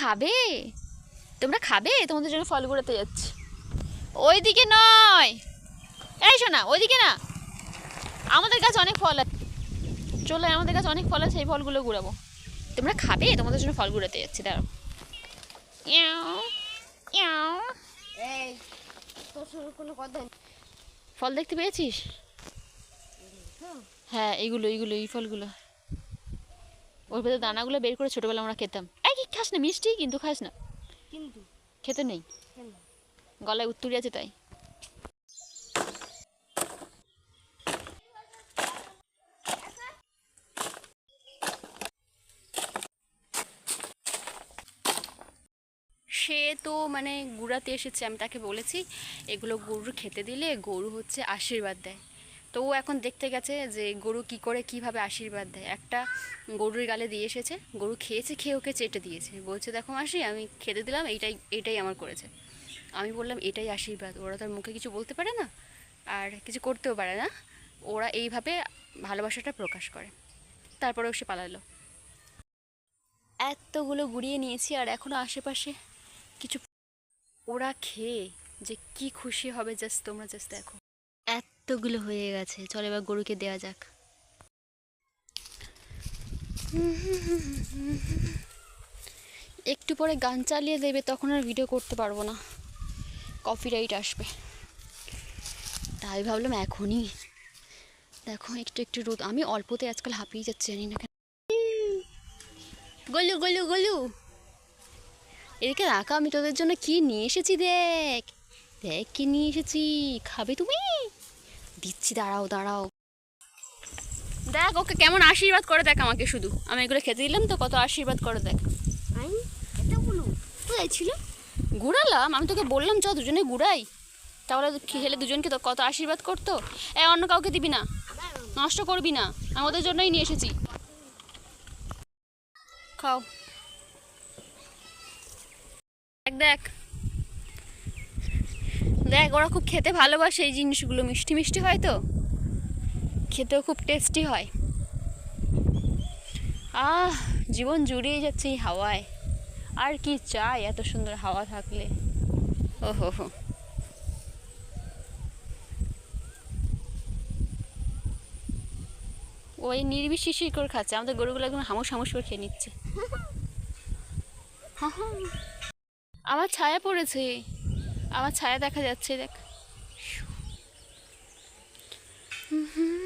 খাবে? তোমরা খাবে? তোমাদের জন্য ফল ঘুরাতে যাচ্ছি। ওইদিকে নয়। এই শোনা ওইদিকে না। আমাদের কাছে অনেক ফল আছে। চলে আমাদের কাছে অনেক ফল আছে এই ফলগুলো ঘুরাবো তোমরা খাবে? তোমাদের জন্য ফল ঘুরাতে যাচ্ছি দাঁড়াও। নেই। ফল দেখতে পেয়েছিস? হ্যাঁ এইগুলো এইগুলো এই ফলগুলো। ওর ভেতর দানাগুলো বের করে ছোটোবেলা আমরা খেতাম। খাস না মিষ্টি কিন্তু খাস না কিন্তু। খেতে নেই। গলায় উত্তরি আছে তাই। সে তো মানে গুড়াতে এসেছে আমি তাকে বলেছি এগুলো গরুর খেতে দিলে গরু হচ্ছে আশীর্বাদ দেয়। তো ও এখন দেখতে গেছে যে গরু কি করে, কীভাবে আশীর্বাদ দেয়। একটা গরুর গালে দিয়ে এসেছে, গরু খেয়েছে, খেয়ে ওকে চেটে দিয়েছে। বলছে, দেখো মাসি, আমি খেতে দিলাম, এইটাই এটাই আমার করেছে। আমি বললাম, এটাই আশীর্বাদ। ওরা তার মুখে কিছু বলতে পারে না, আর কিছু করতেও পারে না। ওরা এইভাবে ভালোবাসাটা প্রকাশ করে। তারপরেও সে পালালো। এতগুলো গুড়িয়ে নিয়েছি, আর এখনও আশেপাশে কিছু ওরা খেয়ে যে কি খুশি হবে, জাস্ট তোমরা জাস্ট দেখো। এতগুলো হয়ে গেছে। চল এবার গরুকে দেওয়া যাক। একটু পরে গান চালিয়ে দেবে, তখন আর ভিডিও করতে পারব না। কপিরাইট আসবে। তাই ভাবলাম এখনই। দেখো, একটু একটু রোদ। আমি অল্পতে আজকাল হাঁপিয়ে যাচ্ছি, জানি না গলু গলু গলু। এদিকে রাখা, আমি তোদের জন্য কি নিয়ে এসেছি দেখ। দেখ কি নিয়ে এসেছি। খাবে তুমি? দিচ্ছি দাঁড়াও দাঁড়াও। দেখ ওকে কেমন আশীর্বাদ করে দেখ আমাকে শুধু। আমি এগুলো খেতে দিলাম তো কত আশীর্বাদ করে দেখ। ছিল? গুড়ালাম আমি তোকে বললাম চ দুজনে ঘুরাই তাহলে খেলে দুজনকে তো কত আশীর্বাদ করতো? এ অন্য কাউকে দিবি না। নষ্ট করবি না। আমি ওদের জন্যই নিয়ে এসেছি। খাও। দেখ দেখ। দেখ ওরা খুব খেতে ভালোবাসে এই জিনিসগুলো। মিষ্টি মিষ্টি হয় তো? খেতেও খুব টেস্টি হয়। আহ জীবন জুড়িয়ে যাচ্ছে এই হাওয়ায়। আর কি চাই এত সুন্দর হাওয়া থাকলে। ও হো। হো ওই নির্বিষ শিশির করে খাচ্ছে। আমাদের গরুগুলো একদম হামুস হামুস করে খেয়ে নিচ্ছে। আমার ছায়া পড়েছে। আমার ছায়া দেখা যাচ্ছে দেখ। হুম